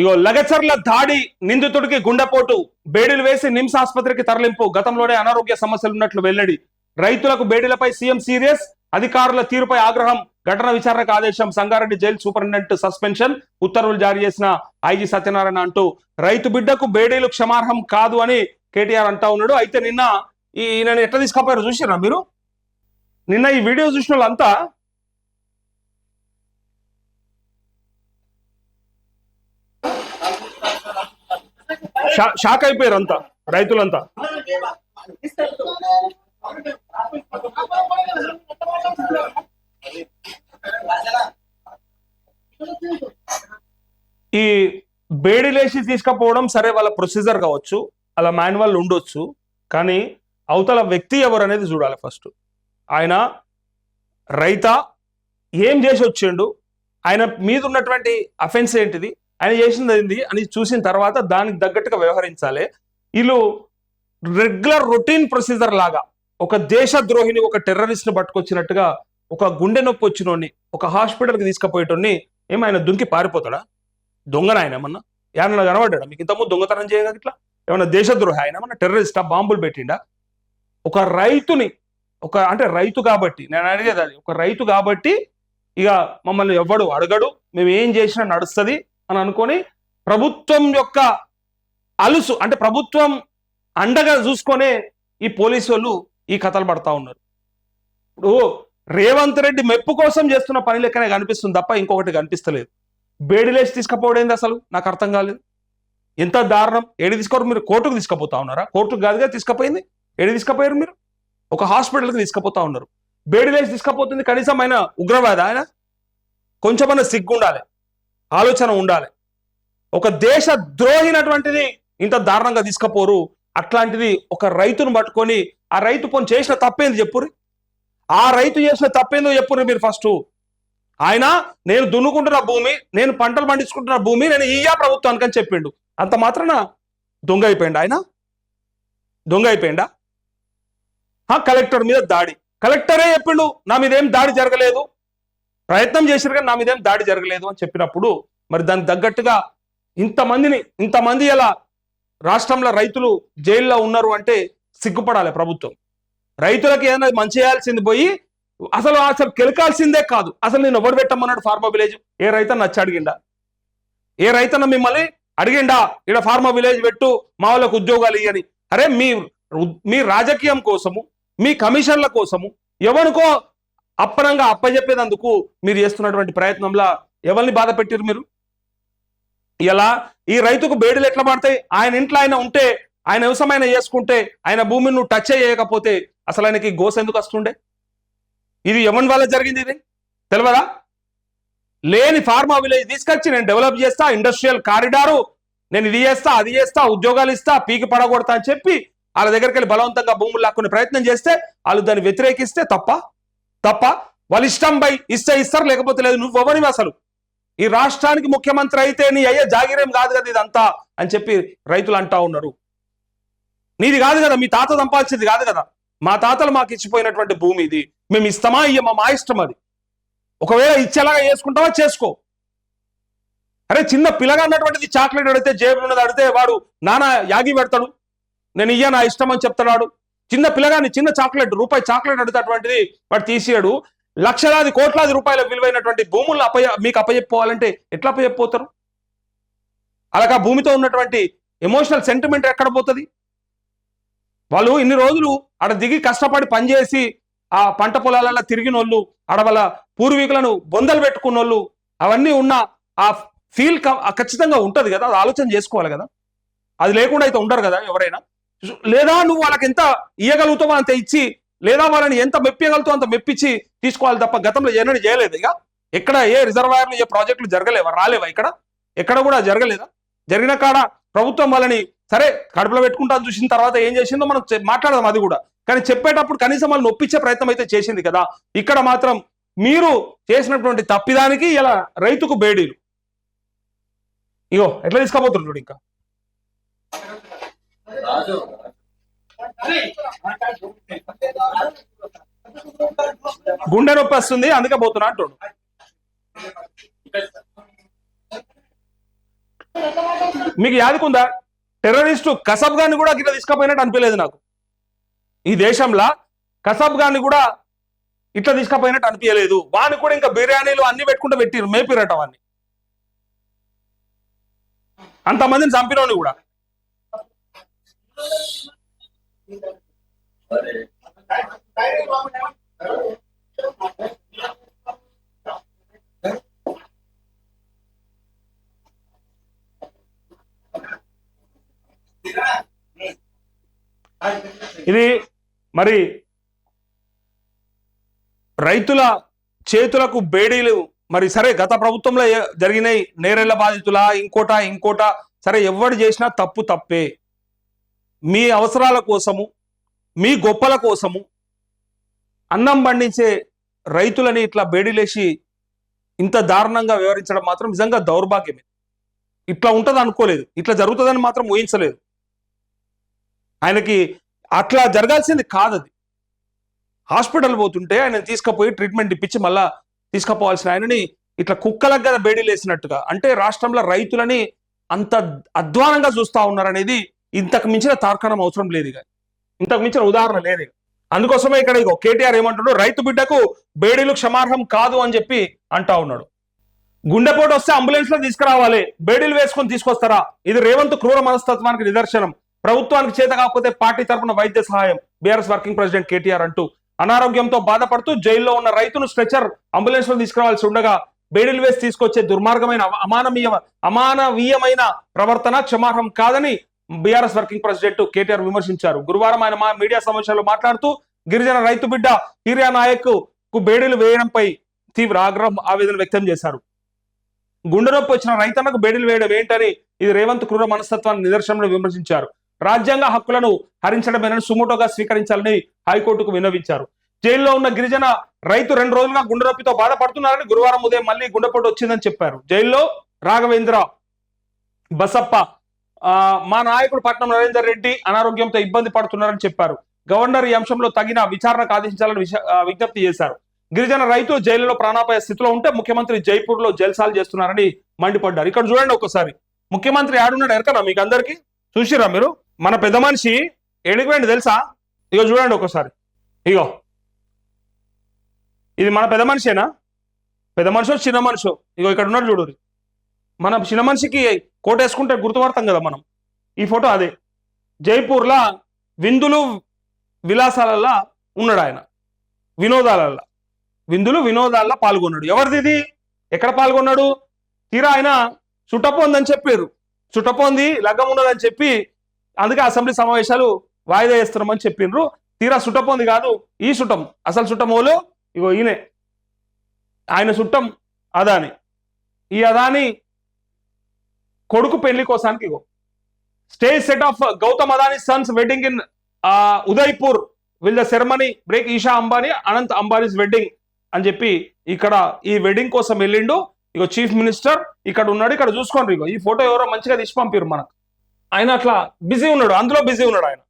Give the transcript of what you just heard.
ఇగో లగచర్ల దాడి నిందితుడికి గుండెపోటు బేడీలు వేసి నిమ్స్ ఆసుపత్రికి తరలింపు గతంలోనే అనారోగ్య సమస్యలు ఉన్నట్లు వెల్లడి. రైతులకు బేడీలపై సీఎం సీరియస్ అధికారుల తీరుపై ఆగ్రహం ఘటన విచారణకు ఆదేశం సంగారెడ్డి జైలు సూపరింటెండెంట్ సస్పెన్షన్ ఉత్తర్వులు జారీ చేసిన ఐజీ సత్యనారాయణ అంటూ. రైతు బిడ్డకు బేడీలు క్షమార్హం కాదు అని కేటీఆర్ అంటా ఉన్నాడు. అయితే నిన్న ఈయన ఎట్లా తీసుకపోయారు చూసిరా మీరు? నిన్న ఈ వీడియో చూసిన వాళ్ళంతా షాక్ అయిపోయారు అంతా రైతులంతా. ఈ బేడిలేసి తీసుకపోవడం సరే వాళ్ళ ప్రొసీజర్ కావచ్చు అలా మాన్యువల్ ఉండొచ్చు కానీ అవతల వ్యక్తి ఎవరు అనేది చూడాలి ఫస్ట్. ఆయన రైత ఏం చేసి వచ్చిండు ఆయన మీద ఉన్నటువంటి అఫెన్స్ ఏంటిది ఆయన చేసింది ఏంది? అని చూసిన తర్వాత దానికి తగ్గట్టుగా వ్యవహరించాలి. వీళ్ళు రెగ్యులర్ రొటీన్ ప్రొసీజర్ లాగా ఒక దేశ ద్రోహిని ఒక టెర్రరిస్ట్ని పట్టుకొచ్చినట్టుగా ఒక గుండె నొప్పి వచ్చినోడిని ఒక హాస్పిటల్కి తీసుకుపోయేటోడిని ఏమైనా దుంకి పారిపోతాడా? దొంగన ఆయన ఏమన్నా? ఏమన్నా కనబడ్డా మీకు ఇంతకుముందు దొంగతనం చేయగా ఇట్లా? ఏమన్నా దేశద్రోహి ఆయన ఏమన్నా టెర్రరిస్టా బాంబులు పెట్టిండా? ఒక రైతుని ఒక అంటే రైతు కాబట్టి నేను అడిగేది అది ఒక రైతు కాబట్టి ఇక మమ్మల్ని ఎవ్వడు అడగడు మేము ఏం చేసినా నడుస్తుంది అని అనుకొని ప్రభుత్వం యొక్క అలుసు అంటే ప్రభుత్వం అండగా చూసుకొనే ఈ పోలీసు వాళ్ళు ఈ కథలు పడతా ఉన్నారు. ఇప్పుడు రేవంత్ రెడ్డి మెప్పు కోసం చేస్తున్న పని లెక్కనే కనిపిస్తుంది తప్ప ఇంకొకటి కనిపిస్తలేదు. బేడిలేసి తీసుకుపోవడేంది అసలు? నాకు అర్థం కాలేదు. ఎంత దారుణం. ఏడి తీసుకోరు? మీరు కోర్టుకు తీసుకుపోతా ఉన్నారా? కోర్టుకు కాదుగా తీసుకుపోయింది. ఏడి తీసుకుపోయారు మీరు? ఒక హాస్పిటల్కి తీసుకుపోతా ఉన్నారు. బేడిలేసి తీసుకుపోతుంది కనీసం ఆయన ఉగ్రవాద ఆయన? కొంచెమన్నా సిగ్గుండాలి. ఆలోచన ఉండాలి. ఒక దేశ ద్రోహినటువంటిది ఇంత దారుణంగా తీసుకపోరు. అట్లాంటిది ఒక రైతును పట్టుకొని ఆ రైతు పని చేసిన తప్పేంది చెప్పుర్రి? ఆ రైతు చేసిన తప్పేందో చెప్పుర్రి మీరు ఫస్ట్? ఆయన నేను దున్నుకుంటున్న భూమి నేను పంటలు పండించుకుంటున్న భూమి నేను ఇయ్యా ప్రభుత్వానికి అని చెప్పిండు. అంత మాత్రాన దొంగ అయిపోయిండు ఆయన? దొంగ అయిపోయిండా? ఆ కలెక్టర్ మీద దాడి. కలెక్టరే చెప్పిండు నా మీద ఏం దాడి జరగలేదు. ప్రయత్నం చేశారు కానీ నా మీద ఏం దాడి జరగలేదు అని చెప్పినప్పుడు మరి దానికి తగ్గట్టుగా ఇంతమందిని ఇంతమంది ఎలా రాష్ట్రంలో రైతులు జైల్లో ఉన్నారు అంటే సిగ్గుపడాలి ప్రభుత్వం. రైతులకు ఏదైనా మంచి చేయాల్సింది పోయి అసలు అసలు కెలకాల్సిందే కాదు. అసలు నేను ఎవడు పెట్టమన్నాడు ఫార్మా విలేజ్? ఏ రైతన్న నచ్చి అడిగిండా? ఏ రైతన్న మిమ్మల్ని అడిగిండా? ఇక్కడ ఫార్మా విలేజ్ పెట్టు మా వాళ్ళకు ఉద్యోగాలు ఇయ్యని. అరే మీ మీ రాజకీయం కోసము మీ కమిషన్ల కోసము ఎవరికో అప్పనంగా అప్పజెప్పేదందుకు మీరు చేస్తున్నటువంటి ప్రయత్నంలో ఎవరిని బాధ పెట్టారు మీరు? ఇలా ఈ రైతుకు బేడీలు ఎట్లా పడతాయి? ఆయన ఇంట్లో ఆయన ఉంటే ఆయన వ్యవసాయం చేసుకుంటే ఆయన భూమిని నువ్వు టచ్ చేయకపోతే అసలు ఆయనకి గోస ఎందుకు వస్తుండే? ఇది ఎవరి వల్ల జరిగింది ఇది? తెలియదా లేని ఫార్మా విలేజ్ తీసుకొచ్చి నేను డెవలప్ చేస్తా ఇండస్ట్రియల్ కారిడారు నేను ఇది చేస్తా అది చేస్తా ఉద్యోగాలు ఇస్తా పీకి పడగొడతా అని చెప్పి వాళ్ళ దగ్గరికి వెళ్ళి బలవంతంగా భూములు లాక్కునే ప్రయత్నం చేస్తే వాళ్ళు దాన్ని వ్యతిరేకిస్తే తప్ప తప్ప వాళ్ళ ఇష్టం బై ఇస్తే ఇస్తారు లేకపోతే లేదు నువ్వు ఎవరివి అసలు? ఈ రాష్ట్రానికి ముఖ్యమంత్రి అయితే నీ అయ్యే జాగిరేం కాదు కదా ఇదంతా అని చెప్పి రైతులు అంటా ఉన్నారు. నీది కాదు కదా మీ తాత సంపాదించింది కాదు కదా. మా తాతలు మాకు ఇచ్చిపోయినటువంటి భూమి ఇది. మేము ఇస్తామా ఇయ్యమా మా ఇష్టం అది. ఒకవేళ ఇచ్చేలాగా చేసుకుంటావా చేసుకో. అరే చిన్న పిల్లగా అన్నటువంటిది చాక్లెట్ అడిగితే జేబులు ఉన్నది అడిగితే వాడు నానా యాగి పెడతాడు. నేను ఇయ్య నా ఇష్టం అని చెప్తున్నాడు. చిన్న పిల్లగాని చిన్న చాక్లెట్ రూపాయి చాక్లెట్ అడుగుతటువంటిది వాడు తీసేయడు. లక్షలాది కోట్లాది రూపాయల విలువైనటువంటి భూములను అప్ప మీకు అప్పచెప్పుకోవాలంటే ఎట్లా అప్పచెప్పోతారు అలాగా భూమితో ఉన్నటువంటి ఎమోషనల్ సెంటిమెంట్ ఎక్కడ పోతుంది? వాళ్ళు ఇన్ని రోజులు ఆడ దిగి కష్టపడి పనిచేసి ఆ పంట పొలాలలో తిరిగిన వాళ్ళు ఆడ పూర్వీకులను బొందలు పెట్టుకున్న వాళ్ళు అవన్నీ ఉన్న ఆ ఫీల్ ఖచ్చితంగా ఉంటుంది కదా అది ఆలోచన చేసుకోవాలి కదా. అది లేకుండా అయితే ఉండరు కదా ఎవరైనా. లేదా నువ్వు వాళ్ళకి ఎంత ఇయ్యగలుగుతావో అంత ఇచ్చి లేదా వాళ్ళని ఎంత మెప్పియగలుగుతావు అంత మెప్పించి తీసుకోవాలి తప్ప గతంలో ఏమైనా చేయలేదు. ఇక ఎక్కడ ఏ రిజర్వాయర్లు ఏ ప్రాజెక్టులు జరగలేవా? రాలేవా ఇక్కడ? ఎక్కడ కూడా జరగలేదా? జరిగిన కాడ ప్రభుత్వం వాళ్ళని సరే కడుపులో పెట్టుకుంటాను చూసిన తర్వాత ఏం చేసిందో మనం మాట్లాడదాం అది కూడా. కానీ చెప్పేటప్పుడు కనీసం వాళ్ళని ఒప్పించే ప్రయత్నం అయితే చేసింది కదా. ఇక్కడ మాత్రం మీరు చేసినటువంటి తప్పిదానికి ఇలా రైతుకు బేడీలు. ఇగో ఎట్లా తీసుకోబోతున్నారు ఇంకా? రాజు. గుండె నొప్పి వస్తుంది అందుకే పోతున్నా అంటాడు. మీకు యాదకుందా టెర్రరిస్టు కసబ్ గాన్ని కూడా గిట్ల తీసుకపోయినట్టు అనిపించలేదు నాకు. ఈ దేశంలో కసబ్ గాన్ని కూడా ఇట్లా తీసుకపోయినట్టు అనిపించలేదు. వాడిని కూడా ఇంకా బిర్యానీలు అన్ని పెట్టుకుంటూ పెట్టిరు మేపిరట వాడిని. అంతమందిని చంపినోని కూడా. ఇది మరి రైతుల చేతులకు బేడీలు. మరి సరే గత ప్రభుత్వంలో జరిగినాయి? నేరేళ్ళ బాధితుల? ఇంకోట? ఇంకోట? సరే ఎవరు చేసినా తప్పు తప్పే. మీ అవసరాల కోసము మీ గొప్పల కోసము అన్నం పండించే రైతులని ఇట్లా బేడీలేసి ఇంత దారుణంగా వివరించడం మాత్రం నిజంగా దౌర్భాగ్యమే. ఇట్లా ఉంటుంది అనుకోలేదు. ఇట్లా జరుగుతుందని మాత్రం ఊహించలేదు. ఆయనకి అట్లా జరగాల్సింది కాదు అది హాస్పిటల్ పోతుంటే ఆయన తీసుకుపోయి ట్రీట్మెంట్ ఇప్పించి మళ్ళా తీసుకుపోవాల్సిన ఆయనని ఇట్లా కుక్కలకు కదా బేడీలేసినట్టుగా అంటే రాష్ట్రంలో రైతులని అంత అధ్వానంగా చూస్తా ఉన్నారనేది ఇంతకు మించిన తార్కాణం అవసరం లేదు ఇక. ఇంతకు మించిన ఉదాహరణ లేదు అందుకోసమే ఇక్కడ ఇగో కేటీఆర్ ఏమంటున్నాడు రైతు బిడ్డకు బేడీలు క్షమార్హం కాదు అని చెప్పి అంటా ఉన్నాడు. గుండెపోటు వస్తే అంబులెన్స్లో తీసుకురావాలి బేడీలు వేసుకొని తీసుకొస్తారా? ఇది రేవంత్ క్రూర మనస్తత్వానికి నిదర్శనం. ప్రభుత్వానికి చేత కాకపోతే పార్టీ తరపున వైద్య సహాయం బీఆర్ఎస్ వర్కింగ్ ప్రెసిడెంట్ కేటీఆర్ అంటూ. అనారోగ్యంతో బాధపడుతూ జైల్లో ఉన్న రైతును స్ట్రెచర్ అంబులెన్స్లో తీసుకురావాల్సి ఉండగా బేడీలు వేసి తీసుకొచ్చే దుర్మార్గమైన అమానవీయ అమానవీయమైన ప్రవర్తన క్షమార్హం కాదని బీఆర్ఎస్ వర్కింగ్ ప్రెసిడెంట్ కేటీఆర్ విమర్శించారు. గురువారం ఆయన మీడియా సమావేశంలో మాట్లాడుతూ గిరిజన రైతు బిడ్డ హీరియా నాయక్కు బేడీలు వేయడంపై తీవ్ర ఆగ్రహం ఆవేదన వ్యక్తం చేశారు. గుండె నొప్పి వచ్చిన రైతన్నకు బేడీలు వేయడం ఏంటని ఇది రేవంత్ క్రూర మనస్తత్వాన్ని నిదర్శనంలో విమర్శించారు. రాజ్యాంగ హక్కులను హరించడమేనని సుమోటోగా స్వీకరించాలని హైకోర్టుకు విన్నవించారు. జైల్లో ఉన్న గిరిజన రైతు రెండు రోజులుగా గుండె నొప్పితో బాధపడుతున్నారని గురువారం ఉదయం మళ్ళీ గుండెపోటు వచ్చిందని చెప్పారు. జైల్లో రాఘవేంద్ర బసప్ప మా నాయకుడు పట్నం నరేందర్ రెడ్డి అనారోగ్యంతో ఇబ్బంది పడుతున్నారని చెప్పారు. గవర్నర్ ఈ అంశంలో తగిన విచారణకు ఆదేశించాలని విజ్ఞప్తి చేశారు. గిరిజన రైతు జైలులో ప్రాణాపాయ స్థితిలో ఉంటే ముఖ్యమంత్రి జైపూర్లో జల్సాలు చేస్తున్నారని మండిపడ్డారు. ఇక్కడ చూడండి ఒకసారి. ముఖ్యమంత్రి ఆడున్నాడు ఎరకనా మీకు అందరికి? చూసిరా మీరు? మన పెద్ద మనిషి ఎడిగిపోయింది తెలుసా? ఇగో చూడండి ఒకసారి. ఇగో. ఇది మన పెద్ద మనిషేనా? పెద్ద మనిషో చిన్న మనిషో? ఇగో ఇక్కడ ఉన్నాడు చూడు. మన చిన్న మనిషికి కోటేసుకుంటే గుర్తుపడతాం కదా మనం. ఈ ఫోటో అదే. జైపూర్లా విందులు విలాసాలల్లా ఉన్నాడు ఆయన. వినోదాలల్లా. విందులు వినోదాల్లో పాల్గొన్నాడు. ఎవరిది ఇది? ఎక్కడ పాల్గొన్నాడు? తీరా ఆయన చుట్టపోందని చెప్పారు. చుట్టపోంది లగ్గం ఉన్నదని చెప్పి అందుకే అసెంబ్లీ సమావేశాలు వాయిదా వేస్తున్నామని చెప్పిండ్రు తీరా చుట్టపోంది కాదు ఈ చుట్టం అసలు చుట్టమోలు ఇగో ఈయనే. ఆయన చుట్టం అదాని. ఈ అదాని కొడుకు పెళ్ళి కోసానికి ఇగో. Stage set of Gautam Adani sons wedding in Udaipur will the ceremony break Isha Ambani Anant Ambani's wedding అని చెప్పి ఇక్కడ ఈ వెడ్డింగ్ కోసం వెళ్ళిండు. ఇగో చీఫ్ మినిస్టర్ ఇక్కడ ఉన్నాడు. ఇక్కడ చూసుకోండి ఇగో. ఈ ఫోటో ఎవరో మంచిగా తీసి పంపిరు మనకు. ఆయన అట్లా బిజీ ఉన్నాడు. అందులో బిజీ ఉన్నాడు ఆయన.